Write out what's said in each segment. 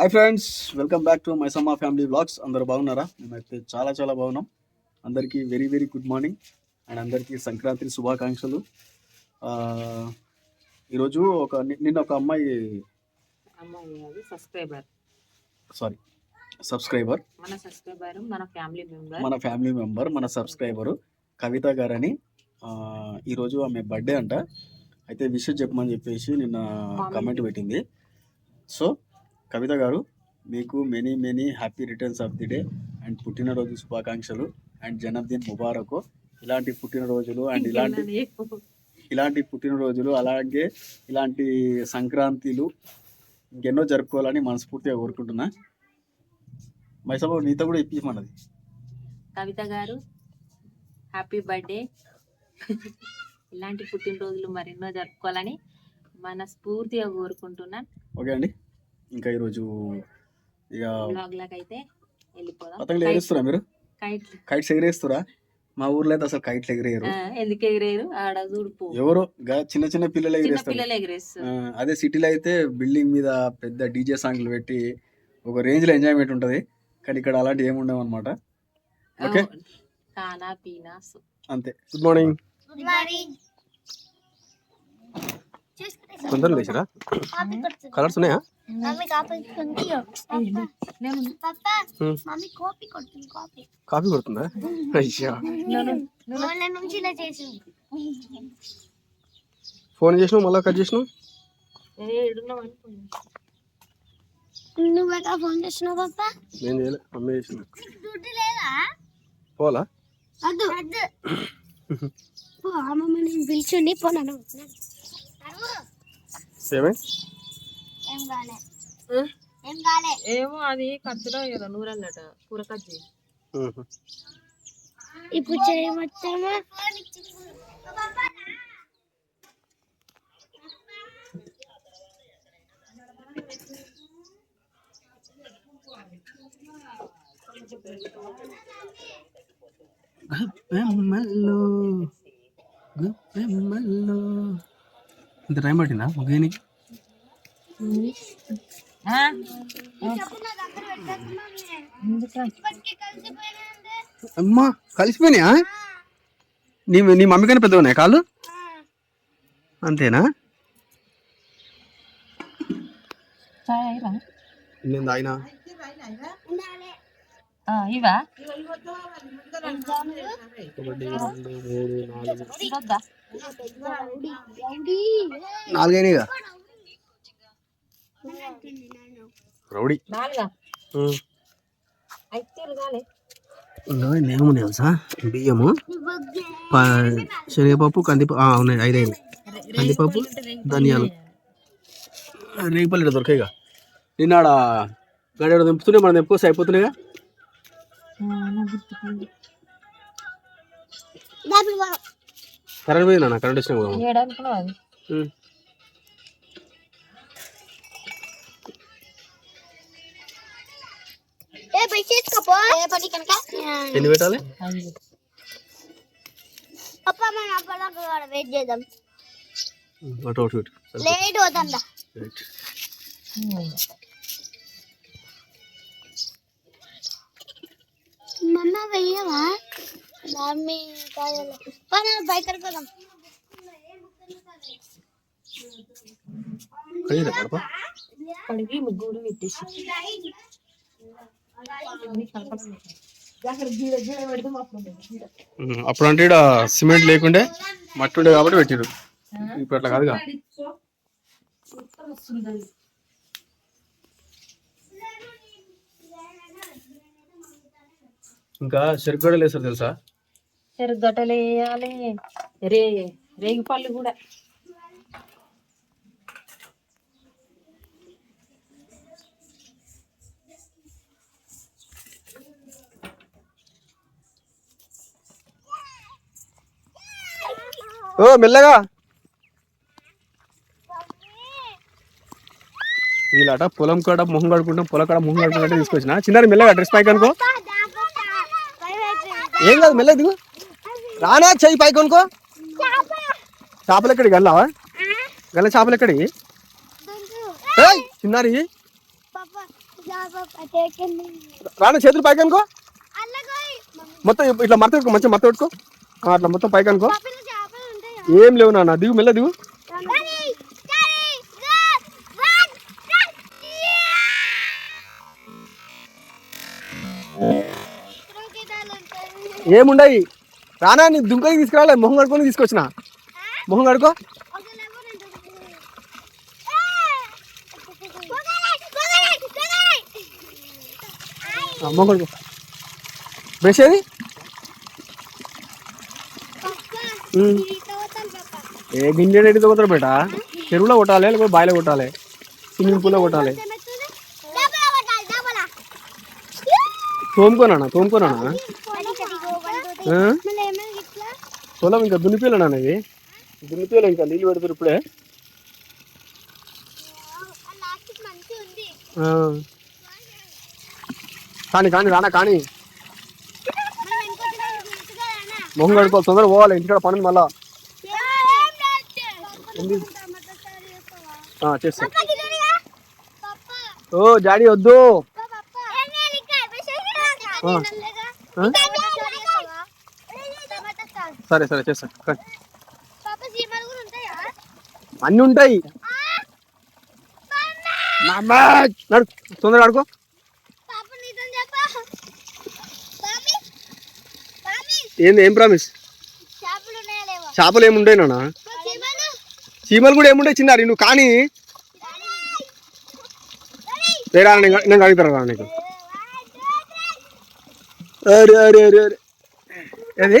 Hi friends welcome back to Maisamma family blogs అందరూ బాగున్నారా? మేమైతే చాలా చాలా బాగున్నాం. అందరికీ very very good morning and అందరికీ సంక్రాంతి శుభాకాంక్షలు. ఈరోజు ఒక నిన్న ఒక అమ్మాయి సబ్స్క్రైబర్ సారీ సబ్స్క్రైబర్ మన సబ్స్క్రైబర్ మన ఫ్యామిలీ మెంబర్ మన ఫ్యామిలీ మెంబర్ మన సబ్స్క్రైబరు కవిత గారని. ఈరోజు ఆమె బర్త్డే అంట. అయితే విషయం చెప్పమని చెప్పేసి నిన్న కమెంట్ పెట్టింది. సో కవిత గారు మీకు many many happy returns of the day and పుట్టినరోజు శుభాకాంక్షలు అండ్ జన్మదిన్ ముబారకు. ఇలాంటి పుట్టినరోజులు అండ్ ఇలాంటి ఇలాంటి పుట్టినరోజులు అలాగే ఇలాంటి సంక్రాంతిలు ఇంకెన్నో జరుపుకోవాలని మనస్ఫూర్తిగా కోరుకుంటున్నా. మైసభ నీతో కూడా ఇప్పించమన్నది కవిత గారు హ్యాపీ బర్త్డే ఇలాంటి పుట్టినరోజులు మరెన్నో జరుపుకోవాలని మనస్ఫూర్తిగా కోరుకుంటున్నాను ఓకే అండి. ఇంకా ఈరోజు ఇక పతంగులు ఎగరేస్తురా మీరు? కైట్ కైట్స్ ఎగరేస్తురా మా ఊర్లో అయితే అసలు కైట్లు ఎగరేయరు. ఎందుకు ఎగిరేరు ఆడ చూడుపు. ఎవరో? గా- చిన్న చిన్న పిల్లలు చిన్న ఎగరేస్తారు. పిల్లలు ఎగిరేస్తారు. ఆ, అదే సిటీలో అయితే బిల్డింగ్ మీద పెద్ద డీజే సాంగ్లు పెట్టి ఒక రేంజ్లో ఎంజాయ్మెంట్ ఉంటది. కానీ ఇక్కడ అలాంటి ఏమి ఉండవు అనమాట ఓకే. అంతే. గుడ్ మార్నింగ్ గుడ్ మార్నింగ్ తొందరగా లేచిరా కలర్స్ ఉన్నాయా మమ్మీ కాపీ కొడుతుంది నేను- పాపా Hmm. మమ్మీ కాపీ కొడుతుంది కాపీ కాఫీ కొడుతుందా? అయ్యా. ఫోన్ చేసినావు? మళ్ళీ కట్ చేసినావు. నువ్వు ఎక్కడ ఫోన్ చేస్తున్నావు పాపా నేను చేయలే మమ్మీ చేసిన దుడ్డు లేదా? పోవాలా? అద్దు అద్దు పో ఆ మమ్మీ నేను పిలిచిండి పోనాను ఏమే? అది కత్తిలో ఏదో నూరన్నట కూర కత్తి ఉహు. ఇప్పుడు చేయవచ్చామా ఇంత టైం పట్టిందా ముగ్గేనికి? అమ్మా కలిసిపోయినాయా? నీ నీ మమ్మీ కన్నా పెద్ద ఉన్నాయి కాళ్ళు? అంతేనా? నేను తాగినా. ఆ, ఇవా? ఒకటి రెండు తెలుసా? బియ్యము శనగపప్పు కందిపప్పు ఉన్నాయి ఐదు అయినాయి కందిపప్పు ధనియాలు. రేగిపల్లి దొరకాయిగా. నిన్న ఆడ గడియాడ దింపుతున్నాయి మనం దింపుకొస్తే అయిపోతున్నాయిగా? కరెంట్ పోయిందా కరెంట్ వచ్చినా కూడా? ఎన్ని పెట్టాలి? మనం అప్పటిదాకా వెయిట్ చేద్దాం. అటు అటు. లేట్ అవుతుందా? మమ్మ వెయ్యవా మమ్మీ బయట పోదాం కడిగి ముగ్గురు పెట్టేసి అప్పుడు అంటే ఇక్కడ సిమెంట్ లేకుండే మట్టి ఉండే కాబట్టి పెట్టిరు ఇప్పుడు అట్లా కాదుగా. ఇంకా చెరుకు లేసారు తెలుసా? చెరుగట్టలు వేయాలి. రే రేగి పళ్ళు కూడా. ఓ మెల్లగా. వీళ్ళట పొలం కాడ మొహం కడుకుంటాం పొలం కాడ మొహం కడుకుంటే తీసుకొచ్చిన. చిన్న మెల్లగా డ్రెస్ పైకి అనుకో. ఏం కాదు మెల్లగా దిగు. రానా చెయ్యి పైకి కొనుక్కో. చేపలు ఎక్కడికి వెళ్ళావా? గల్ల చేపలు ఎక్కడికి ఏయ్, చిన్నారి. రానా చేతులు పైకి అనుకో మొత్తం ఇట్లా మరత మంచిగా మరత పెట్టుకో. అట్లా మొత్తం పైకి అనుకో ఏం లేవు నాన్న దిగు మెల్ల దిగు. ఏముండయి? రానా నీ దుంకకి తీసుకురావాలి మొహం కడుకొని తీసుకొచ్చిన. మొహం కడుకో మొహం కడుకో బ్రష్ ఏది. ఏ గింజ రెడ్డి తగ్గుతారు బేట? చెరువులో కొట్టాలి లేకపోతే బాయిలో కొట్టాలి? స్విమ్మింగ్ పూల్లో కొట్టాలి? తోముకోనా తోముకోనా? పొలం ఇంకా దున్నిపీలనా ఇది దున్నిపీల ఇంకా నీళ్ళు పెడతారు ఇప్పుడే. కానీ కానీ రానా కానీ. మొహం కడుకో తొందర పోవాలి ఇంటికాడ పని మళ్ళా. చేస్తా. ఓ జాడీ వద్దు? సరే సరే చేస్తా. అన్నీ ఉంటాయి. నడు. తొందరగా ఆడుకో. ఏంది ఏం ప్రామిస్? చేపలు ఏముంటాయి నాన్న? చీమలు కూడా ఏముంటాయి చిన్నారి నువ్వు కానీ లేరా నేను నేను అడుగుతారా రా నీకు. అరే అరే అరే అరే. ఏది?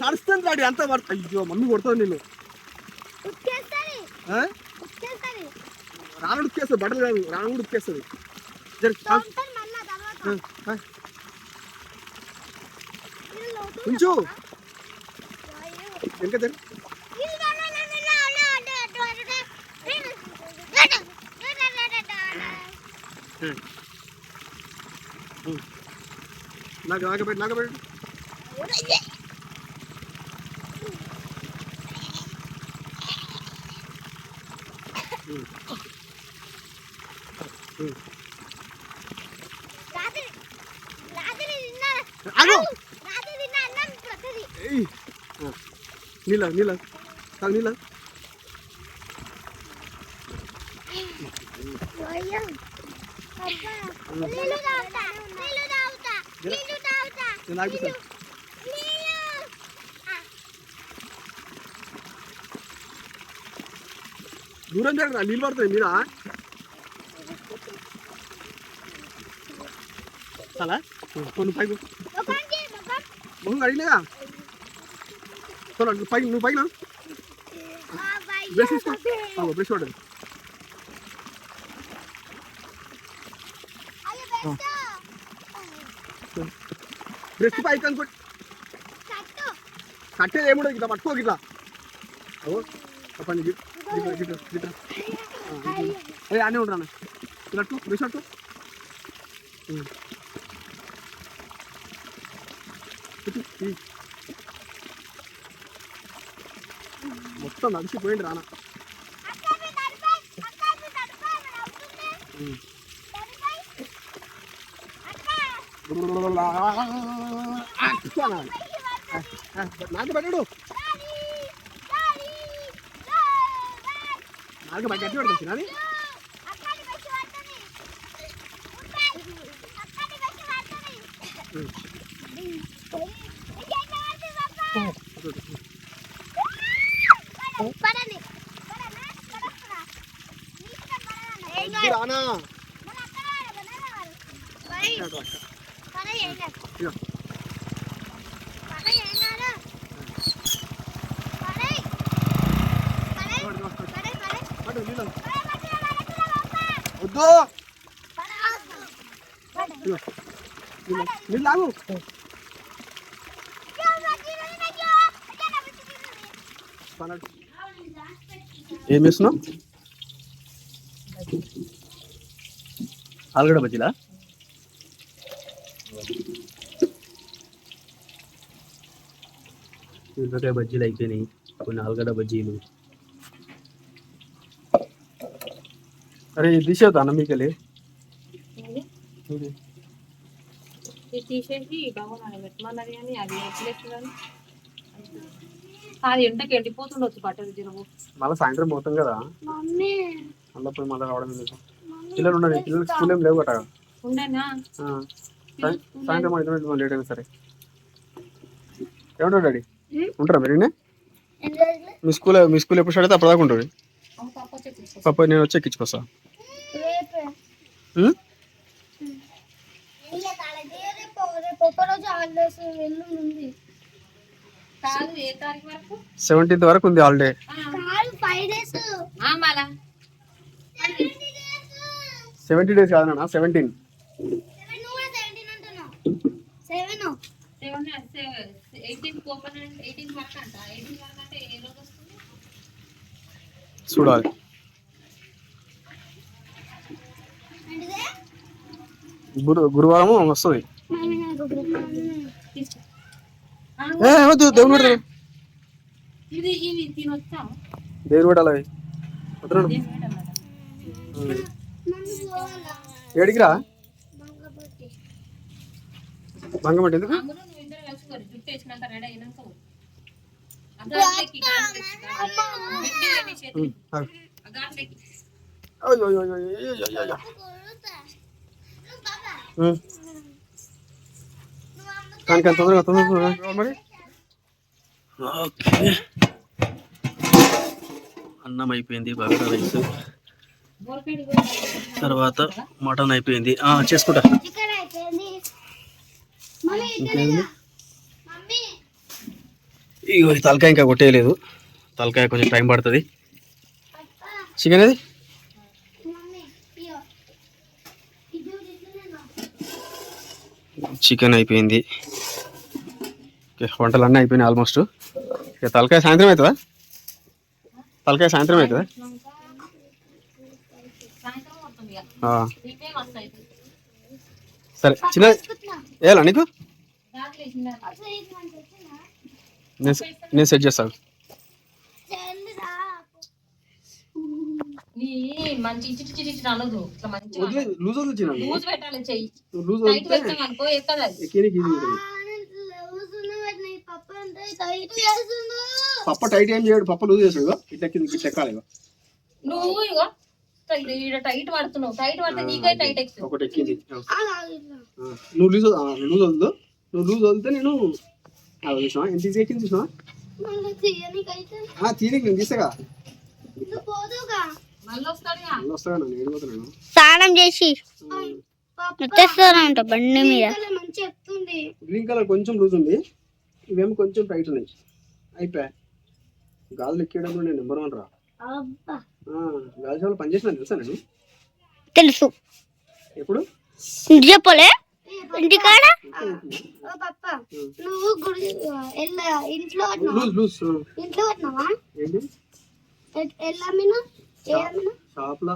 నడుస్తుంది రాడి అంతా పడుతుంది అయ్యో మమ్మీ కొడుతుంది నేను? రాను ఉడికేస్తుంది బట్టలు కాదు రాను కూడా ఉడికేస్తుంది జర ఆ, ఆ. ఉంచు వెనక జర నాకు నాకబెట్టి నాకబెట్టి ఆగు ఏయ్. ఆ. నీళ్ళ నీళ్ళ తాగు నీళ్ళ నేను ఆగిపోతాను దూరం జరగరా నీళ్ళు పడుతుంది మీద చాలా కొన్ని పైకి మొహం అడిగిలేదా చలో నువ్వు పైకి నువ్వు పైన బ్రష్ తీసుకో బ్రష్ వాడు బ్రష్ పైకి అనుకో. కట్టేది ఏముండదు ఇట్లా పట్టుకో ఇట్లా గిట్ల గిట్ల అదే అన్నీ ఉంటాను ఇలా అట్టు బ్రష్ అట్టు ఉమ్. ఇటు, ఈ. మొత్తం నడిచిపోయింది రానా ఉమ్. ఆ, ఇచ్చానా? ఆ, ఆ, నాకు పెట్టడు నాకు బయట గట్టి వద్దు మీరు లాగు పనడు. ఏం చేస్తున్నావు ఆలుగడ్డ బజ్జీలా మిరపకాయ బజ్జీలు అయిపోయినాయి కొన్ని ఆలుగడ్డ బజ్జీలు అరే ఇది తీసేద్దా అన్న మీకెళ్ళి తీసేసి పెట్టమన్నది కానీ అది ఎట్లేస్తుందని అది ఎండకి ఎండిపోతుండొచ్చు బట్టలు తిరుగు. మళ్ళీ సాయంత్రం పోతాం కదా. మళ్ళీ పోయి మళ్ళీ రావడం ఎందుకు? పిల్లలు ఉన్నారు పిల్లలకి స్కూల్ ఏం లేవు కదా. ఉండేనా? సాయం- సాయంత్రం అయితే లేట్ అయినా సరే. ఏమంటారు డాడీ? ఉంటారా మీరు మీ స్కూల్ మీ స్కూల్ ఎప్పుడు స్టార్ట్ అయితే అప్పుడు దాకా ఉంటుంది పాప నేను వచ్చి ఎక్కించుకొస్తా. సెవెంటీన్త్ వరకు? ఉంది హాలిడే కాదు ఫైవ్ డేస్ ఆ, మళ్ళా సెవెంటీ డేస్ సెవెన్ కూడా సెవెంటీన్ అంటున్నావు. పో. ఆ గాట్లెక్కి, గాట్లెక్కి, గాట్లెక్కి. గట్టిగా నీ చేతులు. ఉం, ఆగు. ఆ గాట్లెక్కి. అయ్యో, అయ్యో, అయ్యో, అయ్యో, అయ్యో, బాబా కానీ తొందరగా తొందరగా మరి ఓకే. అన్నం అయిపోయింది బాగా రైస్. తర్వాత మటన్ అయిపోయింది. చేసుకుంటా. చికెన్ ఇంకేంది? ఇగో తలకాయ ఇంకా కొట్టేయలేదు. తలకాయ కొంచెం టైం పడుతుంది. చికెన్ అది మమ్మీ ఇయో ఇది ఇట్లనేనా చికెన్ అయిపోయింది. ఓకే వంటలు అన్నీ అయిపోయినాయి ఆల్మోస్ట్ ఇక తలకాయ సాయంత్రం అవుతుందా? తలకాయ సాయంత్రం అవుతుందా. సరే చిన్న వేయాలా నీకు? నేను సెట్ చేస్తాను నీ మంచి ఇచ్చి ఇచ్చి ఇచ్చి అనదు ఇట్లా మంచిగా లూజ్ వదిలిచ్చినాను లూజ్ పెట్టాలి చెయ్యి. లూజ్ టైట్ పెట్టాం అనుకో పప్ప అంటే టైట్ ఏం చేయడు పప్ప లూజ్ చేసాడు. ఇట్లా కింద ఇట్లా ఎక్కాలి. నువ్వు ఇగో టైట్ ఈడ టైట్ పడుతున్నావు. టైట్ పడితే నీకే టైట్ ఎక్కువ ఒకటి ఎక్కింది. నువ్వు లూజ్ లూజ్ వద్దు నువ్వు లూజ్ వదిలితే నేను అది చూసినావా ఎంత ఈజీ ఎక్కింది తీరికి నేను తీసాగా స్నానం చేసి వచ్చేస్తానంట బండి మీద? గ్రీన్ కలర్ కొంచెం లూజ్ ఉంది. ఇవేమో కొంచెం టైట్ ఉన్నాయి. అయిపోయా గాజులు ఎక్కేయడంలో నేను నెంబర్ వన్ రా. గాజు షాపులో పనిచేసిన తెలుసా నేను? తెలుసు. ఎప్పుడు? చెప్పలే ఇంటికాడ? నువ్వు గుడి ఇంట్లో ఇంట్లో పట్టినావా ఏంటి? షాప్లో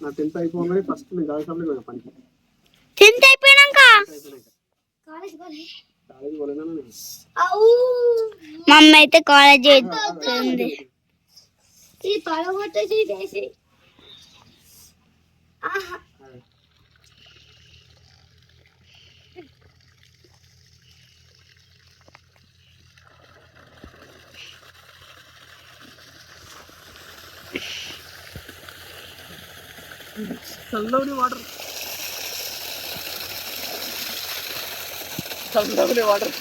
నా టెన్త్ అయిపోగానే ఫస్ట్ నేను షాప్లో పోయినా పనికి. టెన్త్ అయిపోయినాక? కాలేజ్ పోలే. కాలేజీ పోలేనా నేను మా అమ్మ అయితే కాలేజ్ వెళ్తుంది ఈ పడగొట్టేసి ചള്ളവന് വാട്ടർ ചള്ളവന് വാട്ടർ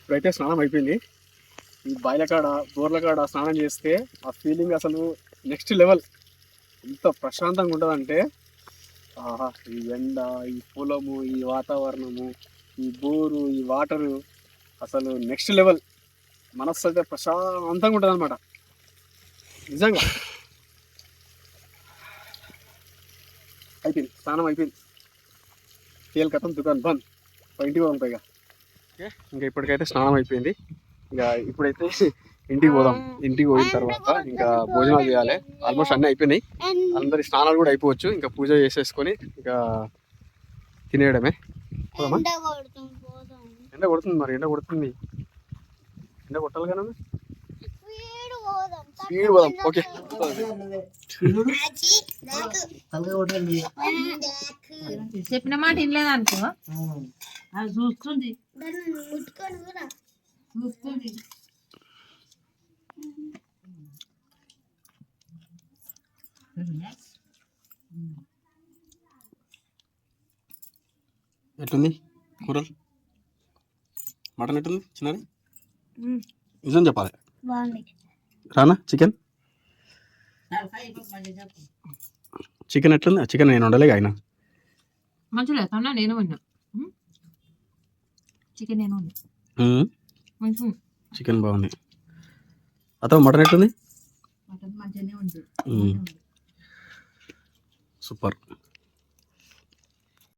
ఇప్పుడైతే స్నానం అయిపోయింది. ఈ బాయిల కాడ బోర్ల కాడ స్నానం చేస్తే ఆ ఫీలింగ్ అసలు నెక్స్ట్ లెవెల్ ఎంత ప్రశాంతంగా ఉంటుందంటే ఆహా ఈ ఎండ ఈ పొలము ఈ వాతావరణము ఈ బోరు ఈ వాటరు అసలు నెక్స్ట్ లెవెల్ మనస్సు అయితే ప్రశాంతంగా ఉంటుంది అనమాట నిజంగా. అయిపోయింది స్నానం అయిపోయింది. తేల్ కథం దుకాణం బంద్ ఇంటికి పోదాం పైగా. ఇంకా ఇప్పటికైతే స్నానం అయిపోయింది. ఇంకా ఇప్పుడైతే ఇంటికి పోదాం. ఇంటికి పోయిన తర్వాత ఇంకా భోజనాలు చేయాలి. ఆల్మోస్ట్ అన్నీ అయిపోయినాయి. అందరి స్నానాలు కూడా అయిపోవచ్చు. ఇంకా పూజ చేసేసుకొని ఇంకా తినేయడమే. ఎండ కొడుతుంది మరి ఎండ కొడుతుంది. ఎండ కొట్టాలి కదా స్పీడ్ పోదాం. ఓకే. చెప్పిన మాట వినలేదనుకో అది చూస్తుంది ఎట్లుంది కూరలు? మటన్ ఎట్లుంది చిన్నది నిజం చెప్పాలి. రానా? చికెన్? చికెన్ ఎట్లుంది? చికెన్ నేను వండలేగా ఆయన. మంచిగా నేను ఉన్నా చికెన్ నేను ఉన్నా చికెన్ బాగుంది. అతను మటన్ ఎట్లుంది? సూపర్.